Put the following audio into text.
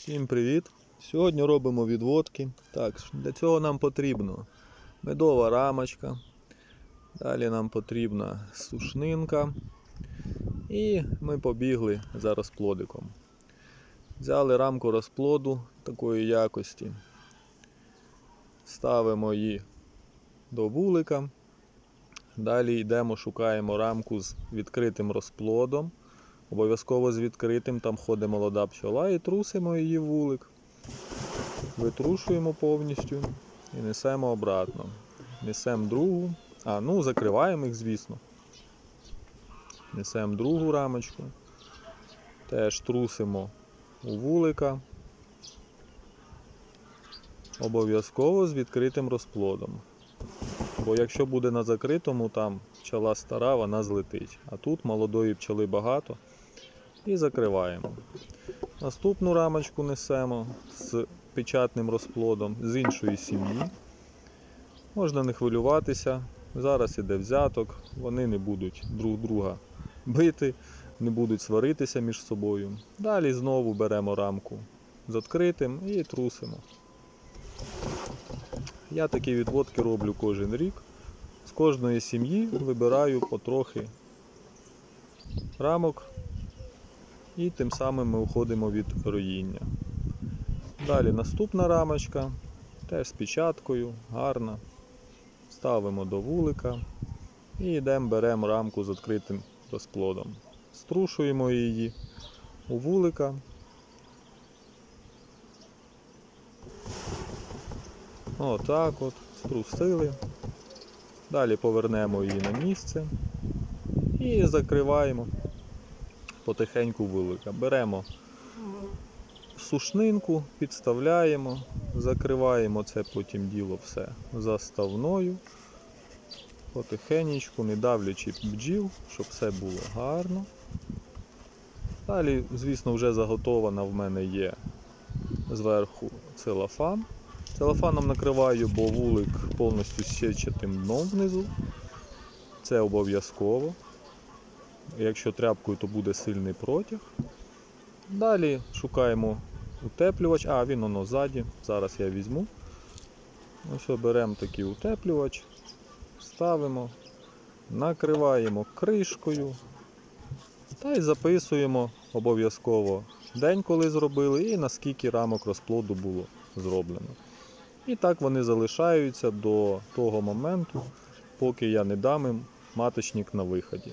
Всім привіт! Сьогодні робимо відводки. Так, для цього нам потрібно медова рамочка. Далі нам потрібна сушнинка. І ми побігли за розплодиком. Взяли рамку розплоду такої якості. Ставимо її до вулика. Далі йдемо, шукаємо рамку з відкритим розплодом. Обов'язково з відкритим, там ходить молода пчола і трусимо її вулик. Витрушуємо повністю і несемо обратно. Несемо другу. А, ну, закриваємо їх, звісно. Несемо другу рамочку. Теж трусимо у вулика. Обов'язково з відкритим розплодом. Бо якщо буде на закритому, там пчела стара, вона злетить. А тут молодої пчели багато і закриваємо. Наступну рамочку несемо з печатним розплодом з іншої сім'ї. Можна не хвилюватися. Зараз іде взяток, вони не будуть друг друга бити, не будуть сваритися між собою. Далі знову беремо рамку з відкритим і трусимо. Я такі відводки роблю кожен рік. З кожної сім'ї вибираю потрохи рамок і тим самим ми уходимо від роїння. Далі наступна рамочка, теж з печаткою, гарна. Ставимо до вулика і йдемо, беремо рамку з відкритим розплодом. Струшуємо її у вулика. Отак от, струсили. Далі повернемо її на місце і закриваємо потихеньку вулика. Беремо сушнинку, підставляємо, закриваємо це потім діло все заставною. Потихенечку, не давлячи бджіл, щоб все було гарно. Далі, звісно, вже заготована в мене є зверху целофан. Целофаном накриваю, бо вулик повністю січатим дном внизу. Це обов'язково. Якщо тряпкою, то буде сильний протяг. Далі шукаємо утеплювач, а він воно ззаді. Зараз я візьму. Ось беремо такий утеплювач, ставимо, накриваємо кришкою та й записуємо обов'язково день, коли зробили, і наскільки рамок розплоду було зроблено. І так вони залишаються до того моменту, поки я не дам їм маточник на виході.